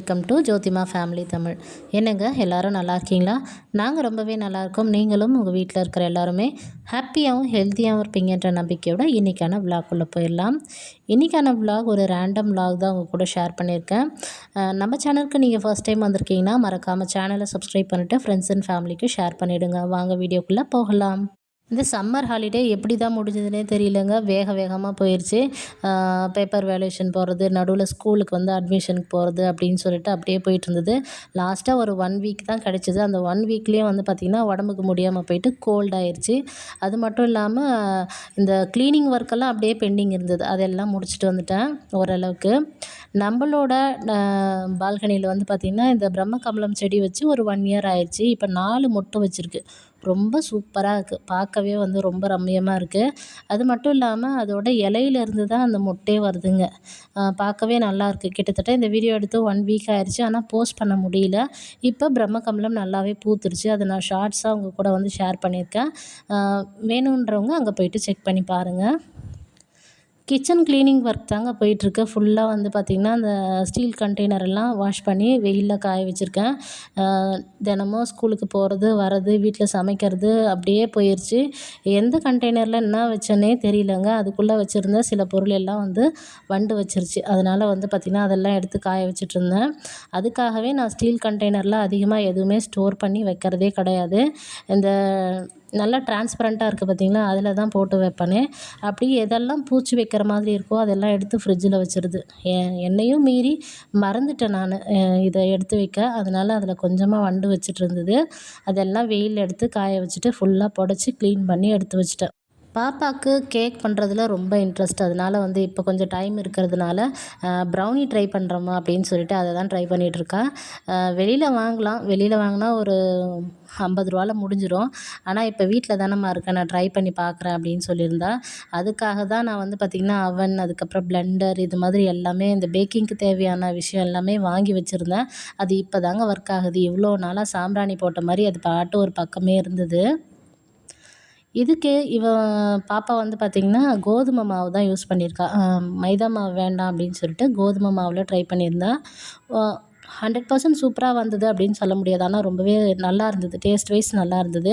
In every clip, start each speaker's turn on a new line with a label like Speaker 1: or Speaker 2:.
Speaker 1: Welcome to Jothima family Tamil. என்னங்க எல்லாரும் நல்லா இருக்கீங்களா? நாங்கள் ரொம்பவே நல்லா இருக்கோம். நீங்களும் உங்கள் வீட்டில் இருக்கிற எல்லாருமே ஹாப்பியாகவும் ஹெல்த்தியாகவும் இருப்பீங்கன்ற நம்பிக்கையோட இன்றைக்கான விலாக்குள்ளே போயிடலாம். இன்றைக்கான விலாக் ஒரு ரேண்டம் விலாக் தான் உங்கள் கூட ஷேர் பண்ணியிருக்கேன். நம்ம சேனலுக்கு நீங்கள் ஃபஸ்ட் டைம் வந்திருக்கீங்கன்னா மறக்காமல் சேனலை சப்ஸ்கிரைப் பண்ணிவிட்டு ஃப்ரெண்ட்ஸ் அண்ட் ஃபேமிலிக்கு ஷேர் பண்ணிவிடுங்க வாங்க வீடியோக்குள்ளே போகலாம். இந்த சம்மர் ஹாலிடே எப்படி தான் முடிஞ்சதுனே தெரியலங்க. வேக வேகமாக போயிடுச்சு பேப்பர் வேல்யூஷன் போகிறது நடுவில் ஸ்கூலுக்கு வந்து அட்மிஷனுக்கு போகிறது அப்படின்னு சொல்லிட்டு அப்படியே போயிட்டு இருந்தது லாஸ்ட்டாக ஒரு ஒன் வீக் தான் கிடச்சிது. அந்த ஒன் வீக்லேயே வந்து பார்த்திங்கன்னா உடம்புக்கு முடியாமல் போயிட்டு கோல்ட் ஆயிடுச்சு அது மட்டும் இல்லாமல் இந்த க்ளீனிங் ஒர்க்கெல்லாம் அப்படியே பெண்டிங் இருந்தது. அதெல்லாம் முடிச்சுட்டு வந்துட்டேன் ஓரளவுக்கு. நம்மளோட பால்கனியில் வந்து பார்த்திங்கன்னா இந்த பிரம்ம கமலம் செடி வச்சு ஒரு ஒன் இயர் ஆயிடுச்சு இப்போ நாலு மொட்டை வச்சுருக்கு. ரொம்ப சூப்பராக இருக்குது பார்க்கவே வந்து ரொம்ப ரம்மியமாக இருக்குது அது மட்டும் இல்லாமல் அதோட இலையிலேருந்து தான் அந்த மொட்டே வருதுங்க. பார்க்கவே நல்லாயிருக்கு கிட்டத்தட்ட இந்த வீடியோ எடுத்து ஒன் வீக் ஆயிடுச்சு ஆனால் போஸ்ட் பண்ண முடியல. இப்போ பிரம்மகமலம் நல்லாவே பூத்துருச்சு. அதை நான் ஷார்ட்ஸாக உங்கள் கூட வந்து ஷேர் பண்ணியிருக்கேன். வேணுன்றவங்க அங்கே போயிட்டு செக் பண்ணி பாருங்கள் கிச்சன் க்ளீனிங் ஒர்க் தாங்க போயிட்டுருக்கு. ஃபுல்லாக வந்து பார்த்திங்கன்னா அந்த ஸ்டீல் கண்டெய்னர் எல்லாம் வாஷ் பண்ணி வெயிலில் காய வச்சுருக்கேன். தினமும் ஸ்கூலுக்கு போகிறது வர்றது வீட்டில் சமைக்கிறது அப்படியே போயிடுச்சு எந்த கண்டெய்னரில் என்ன வச்சேனே தெரியலங்க. அதுக்குள்ளே வச்சுருந்த சில பொருள் எல்லாம் வந்து வண்டு வச்சிருச்சு. அதனால் வந்து பார்த்திங்கன்னா அதெல்லாம் எடுத்து காய வச்சுட்டு இருந்தேன் அதுக்காகவே நான் ஸ்டீல் கண்டெய்னரில் அதிகமாக எதுவுமே ஸ்டோர் பண்ணி வைக்கிறதே கிடையாது. இந்த நல்லா டிரான்ஸ்பரண்ட்டாக இருக்குது பார்த்திங்களா அதில் தான் போட்டு வைப்பேனே. அப்படி எதெல்லாம் பூச்சி வைக்கிற மாதிரி இருக்கோ அதெல்லாம் எடுத்து ஃப்ரிட்ஜில் வச்சிடுது எ- என்னையும் மீறி மறந்துட்டேன் நான். இதை எடுத்து வைக்க. அதனால் அதில் கொஞ்சமாக வண்டு வச்சிட்டு இருந்தது. அதெல்லாம் வெயில் எடுத்து காய வச்சுட்டு ஃபுல்லாக புடச்சி க்ளீன் பண்ணி எடுத்து வச்சிட்டேன். பாப்பாவுக்கு கேக் பண்ணுறதுல ரொம்ப இன்ட்ரெஸ்ட் அதனால் வந்து இப்போ கொஞ்சம் டைம் இருக்கிறதுனால ப்ரௌனி ட்ரை பண்ணுறோமா அப்படின்னு சொல்லிட்டு அதை தான் ட்ரை பண்ணிகிட்ருக்கா வெளியில் வாங்கலாம். வெளியில் வாங்கினா ஒரு ஐம்பது ரூபால முடிஞ்சிடும் ஆனால் இப்போ வீட்டில் தானம்மா இருக்கேன். நான் ட்ரை பண்ணி பார்க்குறேன் அப்படின்னு சொல்லியிருந்தா. அதுக்காக தான் நான் வந்து பார்த்திங்கன்னா அவன் அதுக்கப்புறம் பிளெண்டர் இது மாதிரி எல்லாமே இந்த பேக்கிங்க்கு தேவையான விஷயம் எல்லாமே வாங்கி வச்சுருந்தேன். அது இப்போ தாங்க ஒர்க் ஆகுது. இவ்வளோ நாளாக சாம்பிராணி போட்ட மாதிரி அது பாட்டு ஒரு பக்கமே இருந்தது. இதுக்கு இவ பாப்பா வந்து பார்த்திங்கன்னா கோதுமை மாவு தான் யூஸ் பண்ணியிருக்கா. மைதா மாவு வேண்டாம் அப்படின்னு சொல்லிட்டு கோதுமை மாவில் ட்ரை பண்ணியிருந்தா. ஹண்ட்ரட் பர்சன்ட் சூப்பராக வந்தது அப்படின்னு சொல்ல முடியாது. ஆனால் ரொம்பவே நல்லா இருந்தது. டேஸ்ட் வைஸ் நல்லா இருந்தது.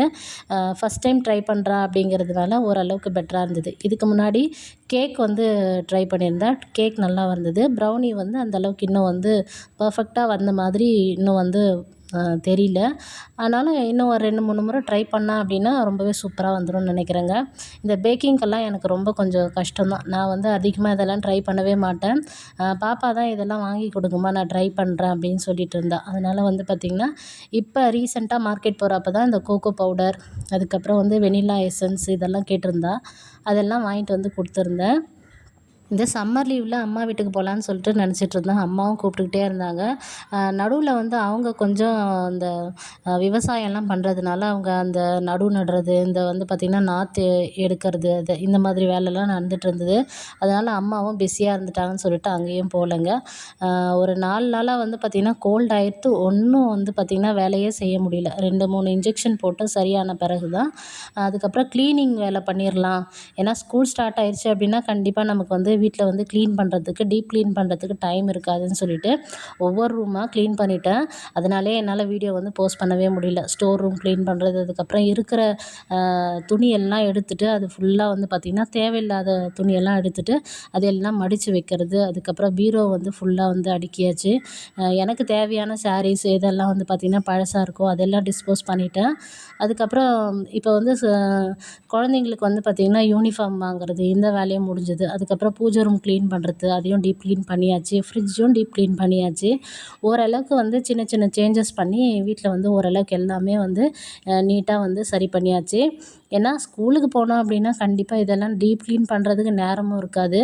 Speaker 1: ஃபஸ்ட் டைம் ட்ரை பண்ணுறா அப்படிங்கிறதுனால ஓரளவுக்கு பெட்டராக இருந்தது. இதுக்கு முன்னாடி கேக் வந்து ட்ரை பண்ணியிருந்தேன் கேக் நல்லா வந்தது. ப்ரௌனி வந்து அந்தளவுக்கு இன்னும் வந்து பர்ஃபெக்டாக வந்த மாதிரி இன்னும் வந்து தெரியல. அதனால் இன்னும் ஒரு ரெண்டு மூணு முறை ட்ரை பண்ணேன் அப்படின்னா ரொம்பவே சூப்பராக வந்துடும்னு நினைக்கிறேங்க. இந்த பேக்கிங்க்கெல்லாம் எனக்கு ரொம்ப கொஞ்சம் கஷ்டம்தான். நான் வந்து அதிகமாக இதெல்லாம் ட்ரை பண்ணவே மாட்டேன். பாப்பா தான் இதெல்லாம் வாங்கி கொடுக்குமா? நான் ட்ரை பண்ணுறேன் அப்படின்னு சொல்லிட்டு இருந்தா. அதனால் வந்து பார்த்திங்கன்னா இப்போ ரீசெண்டாக மார்க்கெட் போகிறப்ப தான் இந்த கோகோ பவுடர் அதுக்கப்புறம் வந்து வெனிலா எசன்ஸ் இதெல்லாம் கேட்டிருந்தா அதெல்லாம் வாங்கிட்டு வந்து கொடுத்துருந்தேன். இந்த சம்மர் லீவில் அம்மா வீட்டுக்கு போகலான்னு சொல்லிட்டு நினச்சிட்டு இருந்தேன். அம்மாவும் கூப்பிட்டுக்கிட்டே இருந்தாங்க. நடுவில் வந்து அவங்க கொஞ்சம் இந்த விவசாயம்லாம் பண்ணுறதுனால அவங்க அந்த நடு நடுறது இந்த வந்து பார்த்திங்கன்னா நாற்று எடுக்கிறது அது இந்த மாதிரி வேலைலாம் நடந்துட்டு இருந்தது. அதனால் அம்மாவும் பிஸியாக இருந்துட்டாங்கன்னு சொல்லிட்டு அங்கேயும் போகலைங்க. ஒரு நாலு நாளாக வந்து பார்த்திங்கன்னா கோல்ட் ஆயிடுத்து ஒன்றும் வந்து பார்த்திங்கன்னா வேலையே செய்ய முடியல. ரெண்டு மூணு இன்ஜெக்ஷன் போட்டு சரியான பிறகு தான் அதுக்கப்புறம் க்ளீனிங் வேலை பண்ணிடலாம் ஏன்னா ஸ்கூல் ஸ்டார்ட் ஆயிடுச்சு அப்படின்னா கண்டிப்பாக நமக்கு வந்து வீட்டில் வந்து க்ளீன் பண்ணுறதுக்கு டீப் க்ளீன் பண்ணுறதுக்கு டைம் இருக்காதுன்னு சொல்லிட்டு ஒவ்வொரு ரூமாக க்ளீன் பண்ணிட்டேன். அதனாலே என்னால் வீடியோ வந்து போஸ்ட் பண்ணவே முடியல. ஸ்டோர் ரூம் க்ளீன் பண்ணுறது அதுக்கப்புறம் இருக்கிற துணியெல்லாம் எடுத்துட்டு அது ஃபுல்லாக வந்து பார்த்திங்கன்னா தேவையில்லாத துணியெல்லாம் எடுத்துகிட்டு அதையெல்லாம் மடித்து வைக்கிறது. அதுக்கப்புறம் பீரோ வந்து ஃபுல்லாக வந்து அடுக்கியாச்சு. எனக்கு தேவையான சாரீஸ் இதெல்லாம் வந்து பார்த்திங்கன்னா பழசாக இருக்கோ அதெல்லாம் டிஸ்போஸ் பண்ணிட்டேன். அதுக்கப்புறம் இப்போ வந்து ச- குழந்தைங்களுக்கு வந்து பார்த்திங்கன்னா யூனிஃபார்ம் வாங்குறது இந்த வேலையும் முடிஞ்சது. அதுக்கப்புறம் பூ பூஜை ரூம் க்ளீன் பண்ணுறது அதையும் டீப் க்ளீன் பண்ணியாச்சு. ஃப்ரிட்ஜும் டீப் க்ளீன் பண்ணியாச்சு. ஓரளவுக்கு வந்து சின்ன சின்ன சேஞ்சஸ் பண்ணி வீட்டில் வந்து ஓரளவுக்கு எல்லாமே வந்து நீட்டாக வந்து சரி பண்ணியாச்சு. ஏன்னா ஸ்கூலுக்கு போனோம் அப்படின்னா கண்டிப்பாக இதெல்லாம் டீப் க்ளீன் பண்ணுறதுக்கு நேரமும் இருக்காது.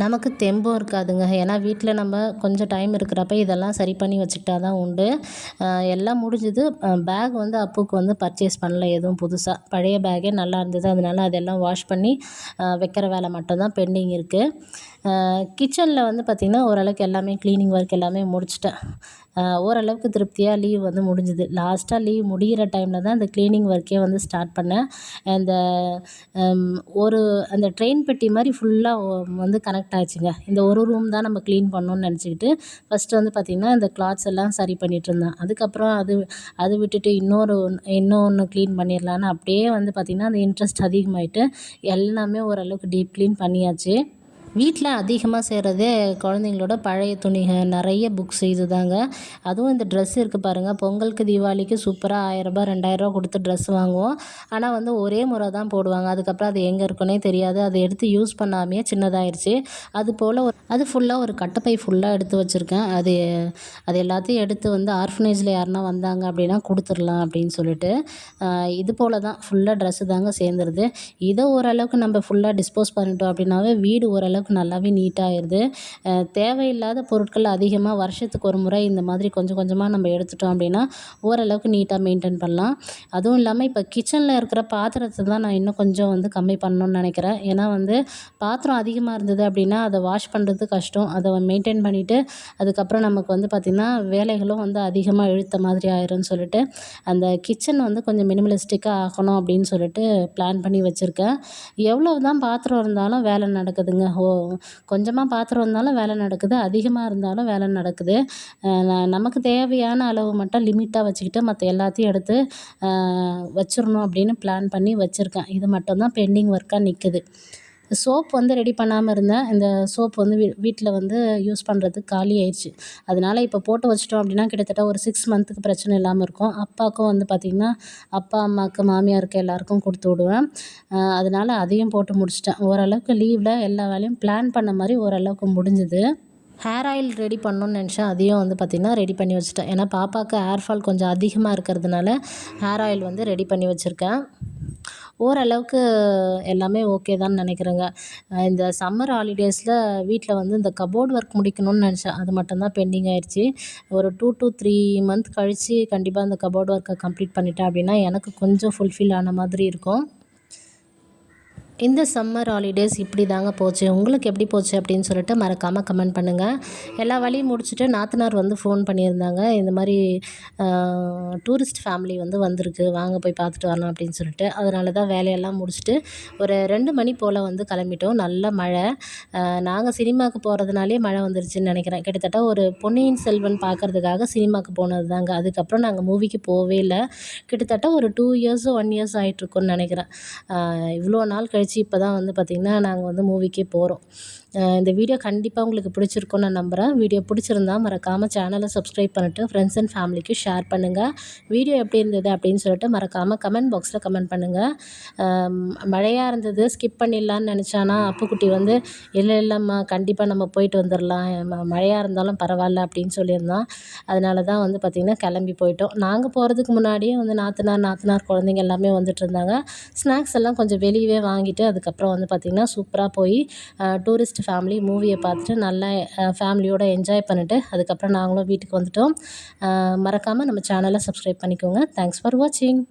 Speaker 1: நமக்கு தெம்பும் இருக்காதுங்க. ஏன்னா வீட்டில் நம்ம கொஞ்சம் டைம் இருக்கிறப்ப இதெல்லாம் சரி பண்ணி வச்சுக்கிட்டா தான் உண்டு. எல்லாம் முடிஞ்சுது. பேக் வந்து அப்புக்கு வந்து பர்ச்சேஸ் பண்ணல எதுவும் புதுசாக பழைய பேக்கே நல்லா இருந்தது. அதனால அதெல்லாம் வாஷ் பண்ணி வைக்கிற வேலை மட்டும்தான் பெண்டிங் இருக்குது கிச்சனில் வந்து பார்த்திங்கன்னா ஓரளவுக்கு எல்லாமே க்ளீனிங் ஒர்க் எல்லாமே முடிச்சிட்டேன். ஓரளவுக்கு திருப்தியாக லீவ் வந்து முடிஞ்சுது. லாஸ்ட்டாக லீவ் முடிகிற டைமில் தான் அந்த க்ளீனிங் ஒர்க்கே வந்து ஸ்டார்ட் பண்ணேன். அந்த um, ஒரு அந்த ட்ரெயின் பெட்டி மாதிரி ஃபுல்லாக um, வந்து கனெக்ட் ஆச்சுங்க இந்த ஒரு ரூம் தான் நம்ம க்ளீன் பண்ணணும்னு நினச்சிக்கிட்டு ஃபஸ்ட்டு வந்து பார்த்திங்கன்னா இந்த கிளாத்ஸ் எல்லாம் சரி பண்ணிகிட்ருந்தேன் அதுக்கப்புறம் அது அது விட்டுட்டு இன்னொரு இன்னொன்று க்ளீன் பண்ணிடலான்னு அப்படியே வந்து பார்த்திங்கன்னா அந்த இன்ட்ரெஸ்ட் அதிகமாகிட்டு எல்லாமே ஓரளவுக்கு டீப் க்ளீன் பண்ணியாச்சு. வீட்டில் அதிகமாக செய்கிறதே குழந்தைங்களோட பழைய துணிகள் நிறைய புக்ஸ் இது தாங்க அதுவும் இந்த ட்ரெஸ் இருக்குது பாருங்கள் பொங்கலுக்கு தீபாவளிக்கு சூப்பராக ஆயிரரூபா ரெண்டாயிரரூபா கொடுத்து ட்ரெஸ் வாங்குவோம். ஆனால் வந்து ஒரே முறை தான் போடுவாங்க. அதுக்கப்புறம் அது எங்கே இருக்குன்னே தெரியாது. அதை எடுத்து யூஸ் பண்ணாமையே சின்னதாகிடுச்சு அது போல் ஒரு அது ஃபுல்லாக ஒரு கட்டைப்பை ஃபுல்லாக எடுத்து வச்சுருக்கேன். அது அது எல்லாத்தையும் எடுத்து வந்து ஆர்ஃபனேஜில் யாருனா வந்தாங்க அப்படின்னா கொடுத்துடலாம் அப்படின்னு சொல்லிட்டு இது போல் தான் ஃபுல்லாக ட்ரெஸ்ஸு தாங்க சேர்ந்துருது. இதை ஓரளவுக்கு நம்ம ஃபுல்லாக டிஸ்போஸ் பண்ணிட்டோம் அப்படின்னாவே வீடு ஓரளவுக்கு அளவுக்கு நல்லாவே நீட்டாகிடுது தேவையில்லாத பொருட்கள் அதிகமாக வருஷத்துக்கு ஒரு முறை இந்த மாதிரி கொஞ்சம் கொஞ்சமாக நம்ம எடுத்துட்டோம் அப்படின்னா ஓரளவுக்கு நீட்டாக மெயின்டைன் பண்ணலாம். அதுவும் இல்லாமல் இப்போ கிச்சனில் இருக்கிற பாத்திரத்தை தான் நான் இன்னும் கொஞ்சம் வந்து கம்மி பண்ணணும்னு நினைக்கிறேன். ஏன்னா வந்து பாத்திரம் அதிகமாக இருந்தது அப்படின்னா அதை வாஷ் பண்ணுறது கஷ்டம். அதை மெயின்டைன் பண்ணிவிட்டு அதுக்கப்புறம் நமக்கு வந்து பார்த்திங்கன்னா வேலைகளும் வந்து அதிகமாக இழுத்த மாதிரி ஆயிரும்னு சொல்லிட்டு அந்த கிச்சன் வந்து கொஞ்சம் மினிமலிஸ்டிக்காக ஆகணும் அப்படின்னு சொல்லிட்டு பிளான் பண்ணி வச்சுருக்கேன். எவ்வளோ தான் பாத்திரம் இருந்தாலும் வேலை நடக்குதுங்க. ஓ கொஞ்சமாக பாத்திரம் இருந்தாலும் வேலை நடக்குது. அதிகமாக இருந்தாலும் வேலை நடக்குது. நமக்கு தேவையான அளவு மட்டும் லிமிட்டாக வச்சுக்கிட்டு மற்ற எல்லாத்தையும் எடுத்து வச்சிடணும் அப்படின்னு பிளான் பண்ணி வச்சுருக்கேன். இது மட்டும்தான் பெண்டிங் ஒர்க்காக நிற்குது சோப் வந்து ரெடி பண்ணாமல் இருந்தேன். இந்த சோப் வந்து வீ வீட்டில் வந்து யூஸ் பண்ணுறதுக்கு காலி ஆயிடுச்சு. அதனால் இப்போ போட்டு வச்சிட்டோம் அப்படின்னா கிட்டத்தட்ட ஒரு சிக்ஸ் மந்த்துக்கு பிரச்சனை இல்லாமல் இருக்கும். அப்பாவுக்கும் வந்து பார்த்திங்கன்னா அப்பா அம்மாவுக்கு மாமியாருக்கு எல்லாருக்கும் கொடுத்து விடுவேன். அதனால் அதையும் போட்டு முடிச்சிட்டேன். ஓரளவுக்கு லீவில் எல்லா வேலையும் பிளான் பண்ண மாதிரி ஓரளவுக்கு முடிஞ்சுது. ஹேர் ஆயில் ரெடி பண்ணணும்னு நினச்சேன். அதையும் வந்து பார்த்திங்கன்னா ரெடி பண்ணி வச்சுட்டேன். ஏன்னா பாப்பாவுக்கு ஹேர் ஃபால் கொஞ்சம் அதிகமாக இருக்கிறதுனால ஹேர் ஆயில் வந்து ரெடி பண்ணி வச்சுருக்கேன். ஓரளவுக்கு எல்லாமே ஓகே தான் நினைக்கிறேங்க. இந்த சம்மர் ஹாலிடேஸில் வீட்டில் வந்து இந்த கபோர்ட் ஒர்க் முடிக்கணும்னு நினச்சேன். அது மட்டும்தான் பெண்டிங் ஆயிடுச்சு ஒரு டூ டு த்ரீ மந்த் கழித்து கண்டிப்பாக அந்த கபோர்ட் ஒர்க்கை கம்ப்ளீட் பண்ணிட்டேன் அப்படின்னா எனக்கு கொஞ்சம் ஃபுல்ஃபில் ஆன மாதிரி இருக்கும். இந்த சம்மர் ஹாலிடேஸ் இப்படி தாங்க போச்சு. உங்களுக்கு எப்படி போச்சு அப்படின்னு சொல்லிட்டு மறக்காமல் கமெண்ட் பண்ணுங்கள் எல்லா வழியும் முடிச்சுட்டு நாத்தனார் வந்து ஃபோன் பண்ணியிருந்தாங்க. இந்த மாதிரி டூரிஸ்ட் ஃபேமிலி வந்து வந்திருக்கு. வாங்க போய் பார்த்துட்டு வரலாம் அப்படின்னு சொல்லிட்டு. அதனால தான் வேலையெல்லாம் முடிச்சுட்டு ஒரு ரெண்டு மணி போல் வந்து கிளம்பிட்டோம். நல்ல மழை. நாங்கள் சினிமாவுக்கு போகிறதுனாலே மழை வந்துருச்சுன்னு நினைக்கிறேன். கிட்டத்தட்ட ஒரு பொன்னியின் செல்வன் பார்க்குறதுக்காக சினிமாவுக்கு போனது தாங்க அதுக்கப்புறம் நாங்கள் மூவிக்கு போகவே இல்லை. கிட்டத்தட்ட ஒரு டூ இயர்ஸோ ஒன் இயர்ஸ் ஆகிட்ருக்குன்னு நினைக்கிறேன். இவ்வளோ நாள் கழிச்சு கழிச்சு இப்போ தான் வந்து பார்த்திங்கன்னா நாங்கள் வந்து மூவிக்கே போகிறோம் இந்த வீடியோ கண்டிப்பாக உங்களுக்கு பிடிச்சிருக்கும்னு நான் நம்புகிறேன் வீடியோ பிடிச்சிருந்தா மறக்காமல் சேனலை சப்ஸ்கிரைப் பண்ணிட்டு ஃப்ரெண்ட்ஸ் அண்ட் ஃபேமிலிக்கு ஷேர் பண்ணுங்கள் வீடியோ எப்படி இருந்தது அப்படின்னு சொல்லிட்டு மறக்காமல் கமெண்ட் பாக்ஸில் கமெண்ட் பண்ணுங்கள் மழையாக இருந்தது ஸ்கிப் பண்ணிடலான்னு நினச்சானா அப்புக்குட்டி வந்து இல்லை இல்லைம்மா கண்டிப்பாக நம்ம போயிட்டு வந்துடலாம். மழையாக இருந்தாலும் பரவாயில்ல அப்படின்னு சொல்லியிருந்தான். அதனால தான் வந்து பார்த்திங்கன்னா கிளம்பி போயிட்டோம். நாங்கள் போகிறதுக்கு முன்னாடியே வந்து நாத்தனார் நாத்தனார் குழந்தைங்க எல்லாமே வந்துட்டு இருந்தாங்க. ஸ்நாக்ஸ் எல்லாம் கொஞ்சம் வெளியவே வாங்கிட்டு அதுக்கப்புறம் வந்து பார்த்திங்கன்னா சூப்பராக போய் டூரிஸ்ட் ஃபேமிலி மூவியை பார்த்துட்டு நல்லா ஃபேமிலியோடு என்ஜாய் பண்ணிவிட்டு அதுக்கப்புறம் நாங்களும் வீட்டுக்கு வந்துவிட்டோம் மறக்காமல் நம்ம சேனலை சப்ஸ்கிரைப் பண்ணிக்கோங்க. தேங்க்ஸ் ஃபார் வாட்சிங்